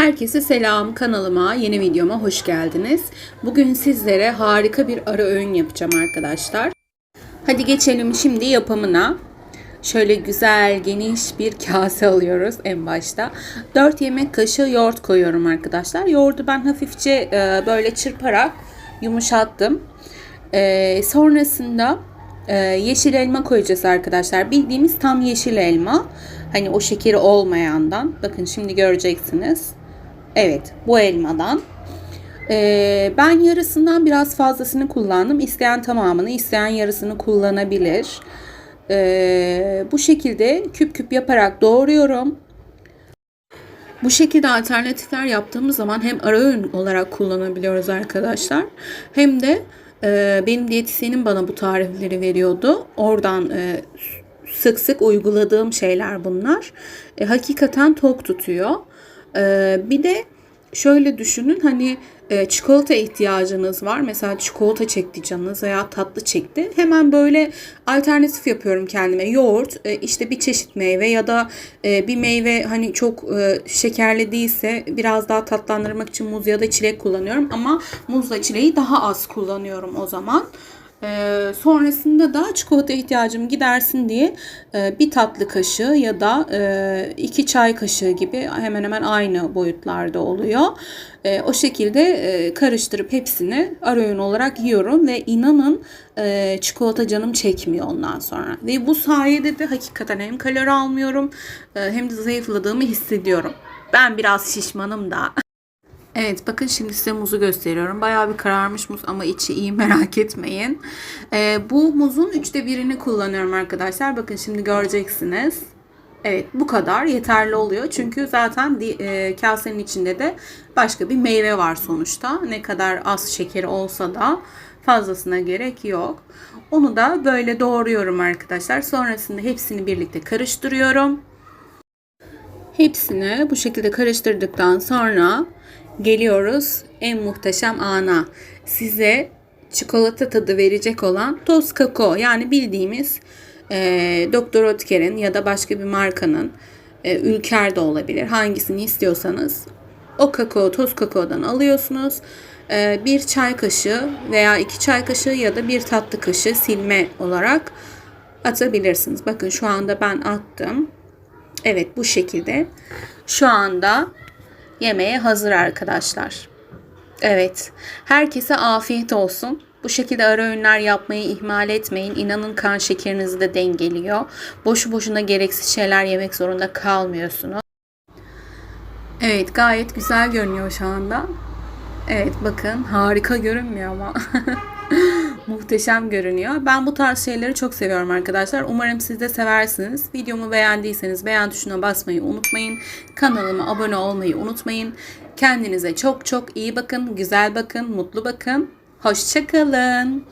Herkese selam kanalıma, yeni videoma hoş geldiniz. Bugün sizlere harika bir ara öğün yapacağım arkadaşlar. Hadi geçelim şimdi yapımına. Şöyle güzel geniş bir kase alıyoruz en başta. 4 yemek kaşığı yoğurt koyuyorum arkadaşlar. Yoğurdu ben hafifçe e, böyle çırparak yumuşattım. E, sonrasında e, yeşil elma koyacağız arkadaşlar. Bildiğimiz tam yeşil elma. Hani o şekeri olmayandan. Bakın şimdi göreceksiniz. Evet bu elmadan. Ee, ben yarısından biraz fazlasını kullandım. İsteyen tamamını, isteyen yarısını kullanabilir. Ee, bu şekilde küp küp yaparak doğruyorum. Bu şekilde alternatifler yaptığımız zaman hem ara öğün olarak kullanabiliyoruz arkadaşlar. Hem de e, benim diyetisyenim bana bu tarifleri veriyordu. Oradan e, sık sık uyguladığım şeyler bunlar. E, hakikaten tok tutuyor. E, bir de şöyle düşünün hani e, çikolata ihtiyacınız var. Mesela çikolata çekti canınız veya tatlı çekti. Hemen böyle alternatif yapıyorum kendime. Yoğurt, e, işte bir çeşit meyve ya da e, bir meyve hani çok şekerli değilse biraz daha tatlandırmak için muz ya da çilek kullanıyorum. Ama muzla çileği daha az kullanıyorum o zaman. Ee, sonrasında da çikolata ihtiyacım gidersin diye e, bir tatlı kaşığı ya da e, iki çay kaşığı gibi hemen hemen aynı boyutlarda oluyor. E, o şekilde e, karıştırıp hepsini ara öğün olarak yiyorum ve inanın e, çikolata canım çekmiyor ondan sonra. Ve bu sayede de hakikaten hem kalori almıyorum e, hem de zayıfladığımı hissediyorum. Ben biraz şişmanım da. Evet bakın şimdi size muzu gösteriyorum. Bayağı bir kararmış muz ama içi iyi merak etmeyin. Ee, bu muzun üçte birini kullanıyorum arkadaşlar. Bakın şimdi göreceksiniz. Evet bu kadar yeterli oluyor. Çünkü zaten e, kasenin içinde de başka bir meyve var sonuçta. Ne kadar az şekeri olsa da fazlasına gerek yok. Onu da böyle doğruyorum arkadaşlar. Sonrasında hepsini birlikte karıştırıyorum. Hepsini bu şekilde karıştırdıktan sonra geliyoruz en muhteşem ana. Size çikolata tadı verecek olan toz kakao yani bildiğimiz e, Doktor Oetker'in ya da başka bir markanın e, Ülker de olabilir hangisini istiyorsanız o kakao toz kakaodan alıyorsunuz. E, bir çay kaşığı veya iki çay kaşığı ya da bir tatlı kaşığı silme olarak atabilirsiniz. Bakın şu anda ben attım. Evet bu şekilde. Şu anda yemeğe hazır arkadaşlar. Evet. Herkese afiyet olsun. Bu şekilde ara öğünler yapmayı ihmal etmeyin. İnanın kan şekerinizi de dengeliyor. Boşu boşuna gereksiz şeyler yemek zorunda kalmıyorsunuz. Evet gayet güzel görünüyor şu anda. Evet bakın harika görünmüyor ama. Muhteşem görünüyor. Ben bu tarz şeyleri çok seviyorum arkadaşlar. Umarım siz de seversiniz. Videomu beğendiyseniz beğen tuşuna basmayı unutmayın. Kanalıma abone olmayı unutmayın. Kendinize çok çok iyi bakın, güzel bakın, mutlu bakın. Hoşçakalın.